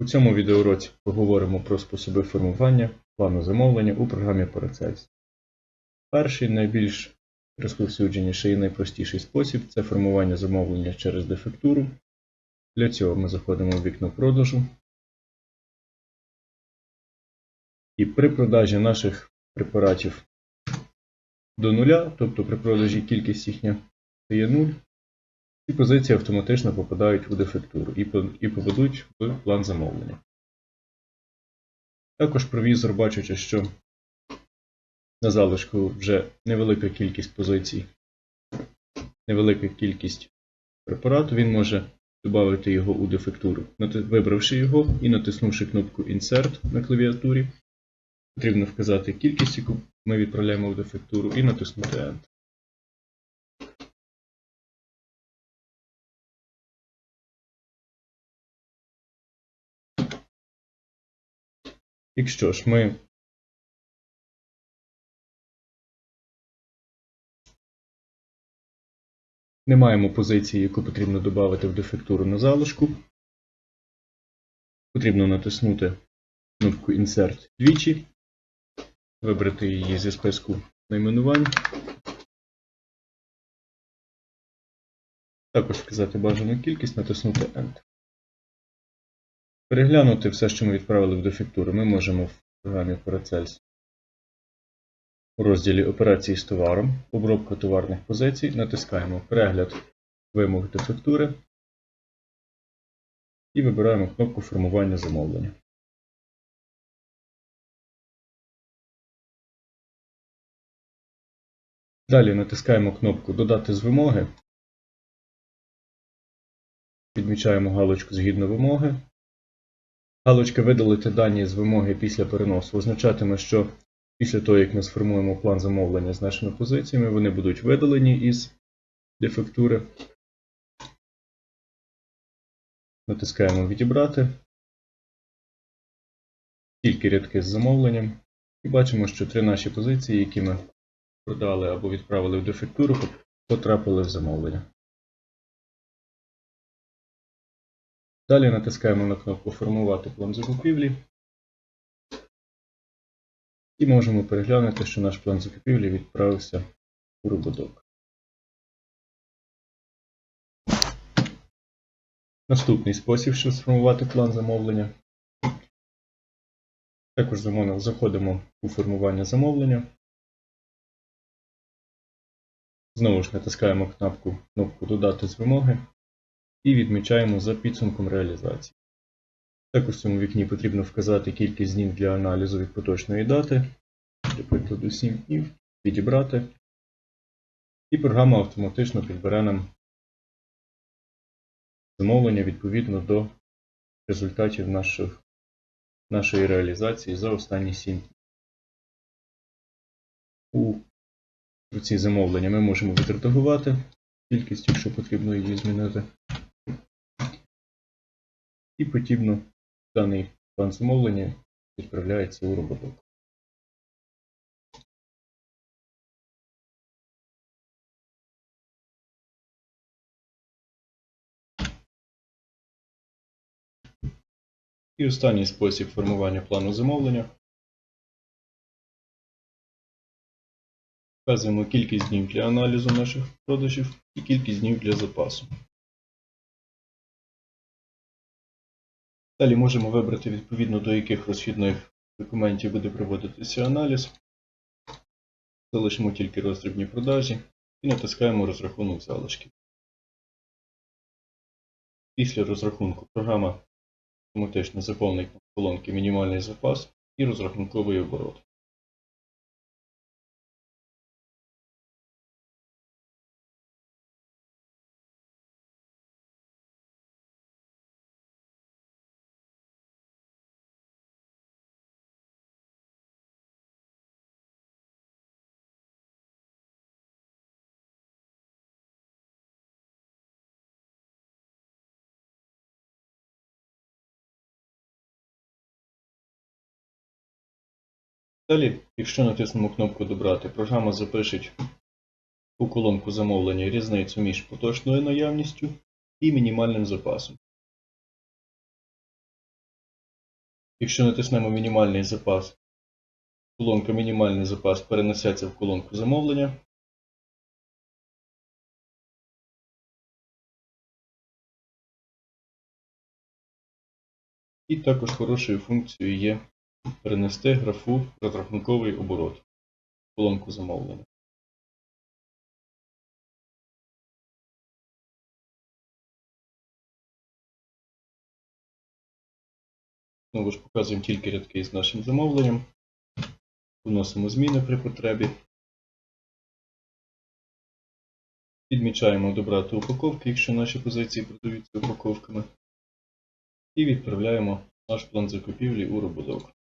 У цьому відеоуроці поговоримо про способи формування плану замовлення у програмі Paracels. Перший, найбільш розповсюдженіший і найпростіший спосіб це формування замовлення через дефектуру. Для цього ми заходимо в вікно продажу. І при продажі наших препаратів до нуля, тобто при продажі кількість їхня стає 0, ці позиції автоматично попадають у дефектуру і по- попадуть в план замовлення. Також провізор, бачачи, що на залишку вже невелика кількість позицій, невелика кількість препарату, він може додати його у дефектуру. Вибравши його і натиснувши кнопку Insert на клавіатурі, потрібно вказати кількість, яку ми відправляємо в дефектуру, і натиснути Enter. Якщо ж ми не маємо позиції, яку потрібно додати в дефектуру на залишку, потрібно натиснути кнопку Insert двічі, вибрати її зі списку найменувань, також вказати бажану кількість, натиснути Enter. Переглянути все, що ми відправили в дефектуру, ми можемо в програмі Paracels у розділі Операції з товаром, обробка товарних позицій, натискаємо Перегляд вимог дефектури і вибираємо кнопку Формування замовлення. Далі натискаємо кнопку Додати з вимоги. Відмічаємо галочку згідно вимоги. Галочка Видалити дані з вимоги після переносу означатиме, що після того, як ми сформуємо план замовлення з нашими позиціями, вони будуть видалені із дефектури. Натискаємо Відібрати. Тільки рядки з замовленням. І бачимо, що три наші позиції, які ми продали або відправили в дефектуру, потрапили в замовлення. Далі натискаємо на кнопку Формувати план закупівлі. І можемо переглянути, що наш план закупівлі відправився у роботок. Наступний спосіб, щоб сформувати план замовлення. Також заходимо у формування замовлення. Знову ж натискаємо кнопку, кнопку Додати з вимоги і відмічаємо за підсумком реалізації. Також в цьому вікні потрібно вказати кількість днів для аналізу від поточної дати, для прикладу 7 днів, відібрати. І програма автоматично підбере нам замовлення відповідно до результатів наших, нашої реалізації за останні 7 днів. У строці замовлення ми можемо відредагувати кількість, якщо потрібно її змінити. І подібно даний план замовлення відправляється у роботок. І останній спосіб формування плану замовлення. Вказуємо кількість днів для аналізу наших продажів і кількість днів для запасу. Далі можемо вибрати відповідно до яких розхідних документів буде проводитися аналіз. Залишимо тільки роздрібні продажі і натискаємо розрахунок залишків. Після розрахунку програма автоматично заповнить колонки мінімальний запас і розрахунковий оборот. Далі, якщо натиснемо кнопку Добрати, програма запишеть у колонку замовлення різницю між поточною наявністю і мінімальним запасом. Якщо натиснемо мінімальний запас, колонка мінімальний запас перенесеться в колонку замовлення. І також хорошою функцією є перенести графу розрахунковий оборот в колонку замовлення. Знову ж показуємо тільки рядки з нашим замовленням. Вносимо зміни при потребі. Відмічаємо добрати упаковки, якщо наші позиції продаються упаковками. І відправляємо наш план закупівлі у роботок.